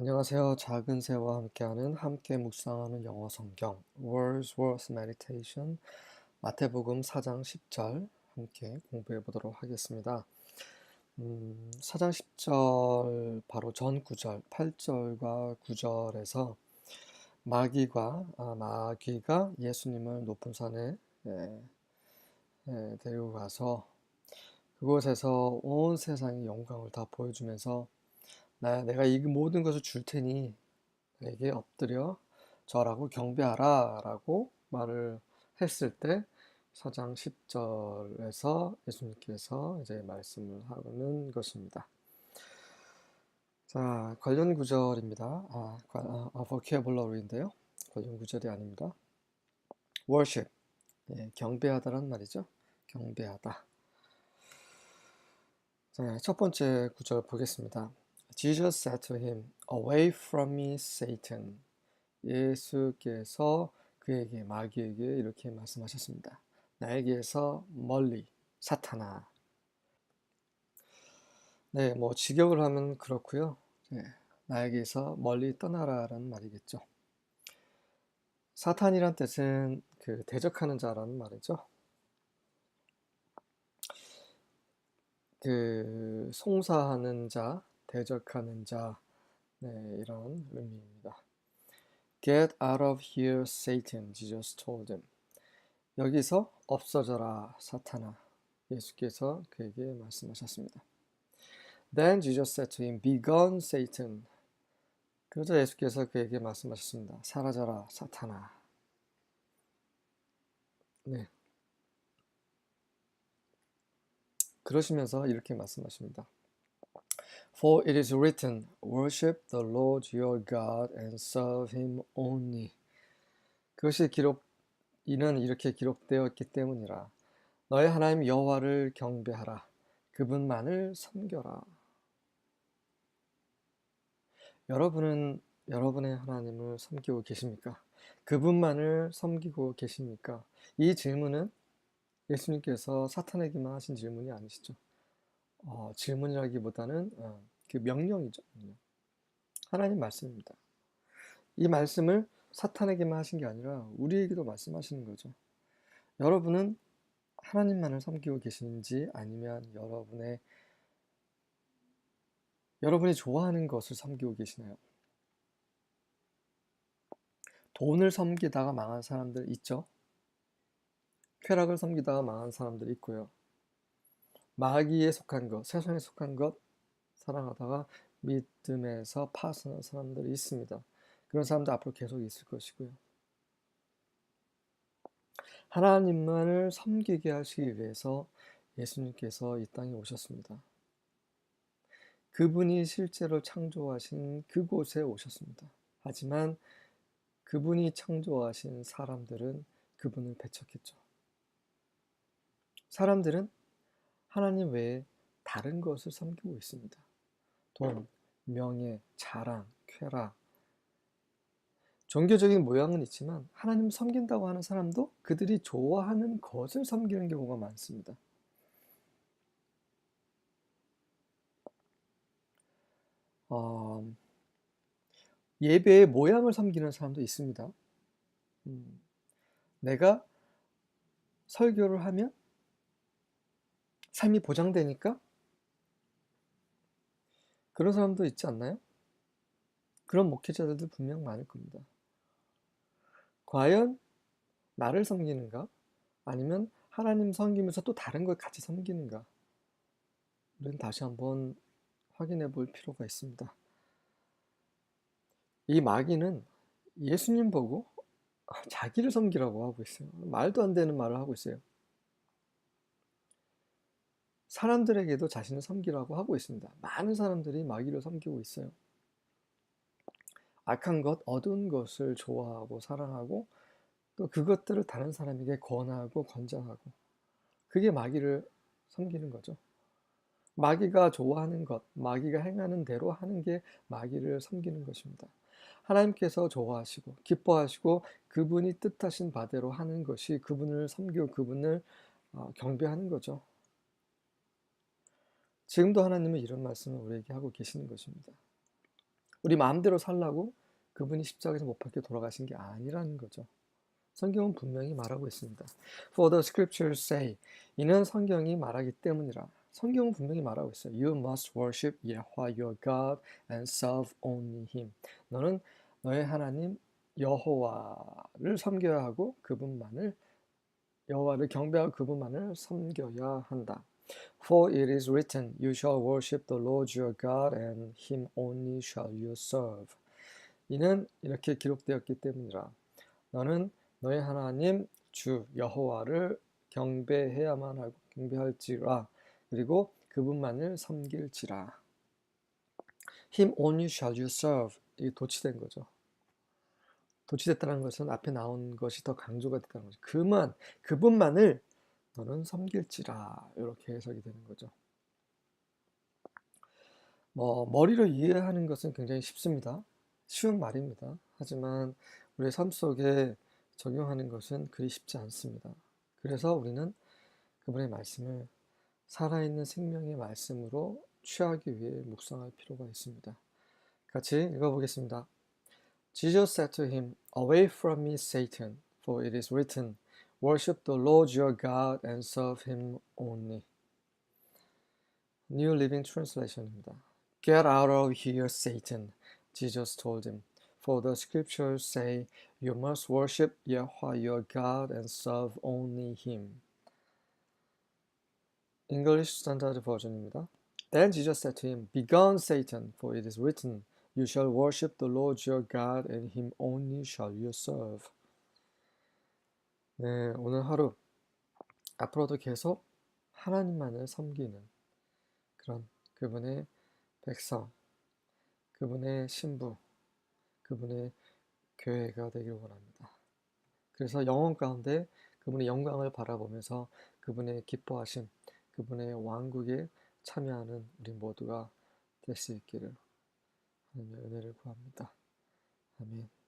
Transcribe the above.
안녕하세요. 작은 새와 함께하는 함께 묵상하는 영어 성경 Wordsworth Meditation 마태복음 4장 10절 함께 공부해 보도록 하겠습니다. 음, 4장 10절 바로 전 구절 8절과 9절에서 마귀가 아, 마귀가 예수님을 높은 산에 예, 예, 데리고 가서 그곳에서 온 세상의 영광을 다 보여주면서 나, 내가 이 모든 것을 줄 테니 내게 엎드려 절하고 경배하라 라고 말을 했을 때 4장 10절에서 예수님께서 이제 말씀을 하는 것입니다. 자, 관련 구절입니다. 아, 아, 아 vocabulary인데요. 관련 구절이 아닙니다. worship, 예, 경배하다란 말이죠. 경배하다. 자, 첫 번째 구절 보겠습니다. Jesus said to him, Away from me, Satan. 예수께서 그에게 마귀에게 이렇게 말씀하셨습니다. 나에게서 멀리 사탄아. 네, 뭐 직역을 하면 그렇고요. 네, 나에게서 멀리 떠나라라는 말이겠죠. 사탄이란 뜻은 그 대적하는 자라는 말이죠. 그 송사하는 자, 대적하는 자, 네, 이런 의미입니다. Get out of here, Satan, Jesus told him. 여기서 없어져라, 사탄아. 예수께서 그에게 말씀하셨습니다. Then Jesus said to him, Begone, Satan. 그러자 예수께서 그에게 말씀하셨습니다. 사라져라, 사탄아. 네. 그러시면서 이렇게 말씀하십니다. For it is written, Worship the Lord your God and serve him only. 그것이 기록, 이는 이렇게 기록되었기 때문이라. 너의 하나님 여호와를 경배하라. 그분만을 섬겨라. 여러분은 여러분의 하나님을 섬기고 계십니까? 그분만을 섬기고 계십니까? 이 질문은 예수님께서 사탄에게만 하신 질문이 아니시죠. 어, 질문이라기보다는 어, 그 명령이죠. 하나님 말씀입니다. 이 말씀을 사탄에게만 하신 게 아니라 우리에게도 말씀하시는 거죠. 여러분은 하나님만을 섬기고 계시는지 아니면 여러분의 여러분이 좋아하는 것을 섬기고 계시나요? 돈을 섬기다가 망한 사람들 있죠? 쾌락을 섬기다가 망한 사람들 있고요. 마귀에 속한 것, 세상에 속한 것 사랑하다가 믿음에서 파산한 사람들이 있습니다. 그런 사람들 앞으로 계속 있을 것이고요. 하나님만을 섬기게 하시기 위해서 예수님께서 이 땅에 오셨습니다. 그분이 실제로 창조하신 그곳에 오셨습니다. 하지만 그분이 창조하신 사람들은 그분을 배척했죠. 사람들은 하나님 외에 다른 것을 섬기고 있습니다. 돈, 명예, 자랑, 쾌락. 종교적인 모양은 있지만 하나님 섬긴다고 하는 사람도 그들이 좋아하는 것을 섬기는 경우가 많습니다. 어, 예배의 모양을 섬기는 사람도 있습니다. 음, 내가 설교를 하면 삶이 보장되니까 그런 사람도 있지 않나요? 그런 목회자들도 분명 많을 겁니다. 과연 나를 섬기는가? 아니면 하나님 섬기면서 또 다른 걸 같이 섬기는가? 우리는 다시 한번 확인해 볼 필요가 있습니다. 이 마귀는 예수님 보고 자기를 섬기라고 하고 있어요. 말도 안 되는 말을 하고 있어요. 사람들에게도 자신을 섬기라고 하고 있습니다. 많은 사람들이 마귀를 섬기고 있어요. 악한 것, 어두운 것을 좋아하고 사랑하고 또 그것들을 다른 사람에게 권하고 권장하고 그게 마귀를 섬기는 거죠. 마귀가 좋아하는 것, 마귀가 행하는 대로 하는 게 마귀를 섬기는 것입니다. 하나님께서 좋아하시고 기뻐하시고 그분이 뜻하신 바대로 하는 것이 그분을 섬기고 그분을 어, 경배하는 거죠. 지금도 하나님은 이런 말씀을 우리에게 하고 계시는 것입니다. 우리 마음대로 살라고 그분이 십자가에서 못 박혀 돌아가신 게 아니라는 거죠. 성경은 분명히 말하고 있습니다. For the scriptures say, 이는 성경이 말하기 때문이라. 성경은 분명히 말하고 있어요. You must worship Yahweh your God and serve only Him. 너는 너의 하나님 여호와를 섬겨야 하고 그분만을 여호와를 경배하고 그분만을 섬겨야 한다. For it is written, You shall worship the Lord your God, and Him only shall you serve. 이는 이렇게 기록되었기 때문이라. 너는 너의 하나님 주 여호와를 경배해야만 하고 경배할지라. 그리고 그분만을 섬길지라. Him only shall you serve. 이게 도치된 거죠. 도치됐다는 것은 앞에 나온 것이 더 강조가 됐다는 거죠. 그만, 그분만을 너는 섬길지라. 이렇게 해석이 되는 거죠. 뭐, 머리로 이해하는 것은 굉장히 쉽습니다. 쉬운 말입니다. 하지만 우리의 삶 속에 적용하는 것은 그리 쉽지 않습니다. 그래서 우리는 그분의 말씀을 살아있는 생명의 말씀으로 취하기 위해 묵상할 필요가 있습니다. 같이 읽어보겠습니다. Jesus said to him, Away from me, Satan, for it is written, Worship the Lord your God and serve him only. New Living Translation입니다. Get out of here, Satan, Jesus told him. For the scriptures say, You must worship Yahweh your God and serve only him. English Standard Version입니다. Then Jesus said to him, Begone, Satan, for it is written, You shall worship the Lord your God, and him only shall you serve. 네, 오늘 하루 앞으로도 계속 하나님만을 섬기는 그런 그분의 백성, 그분의 신부, 그분의 교회가 되길 원합니다. 그래서 영혼 가운데 그분의 영광을 바라보면서 그분의 기뻐하심, 그분의 왕국에 참여하는 우리 모두가 될 수 있기를 하나님의 은혜를 구합니다. 아멘.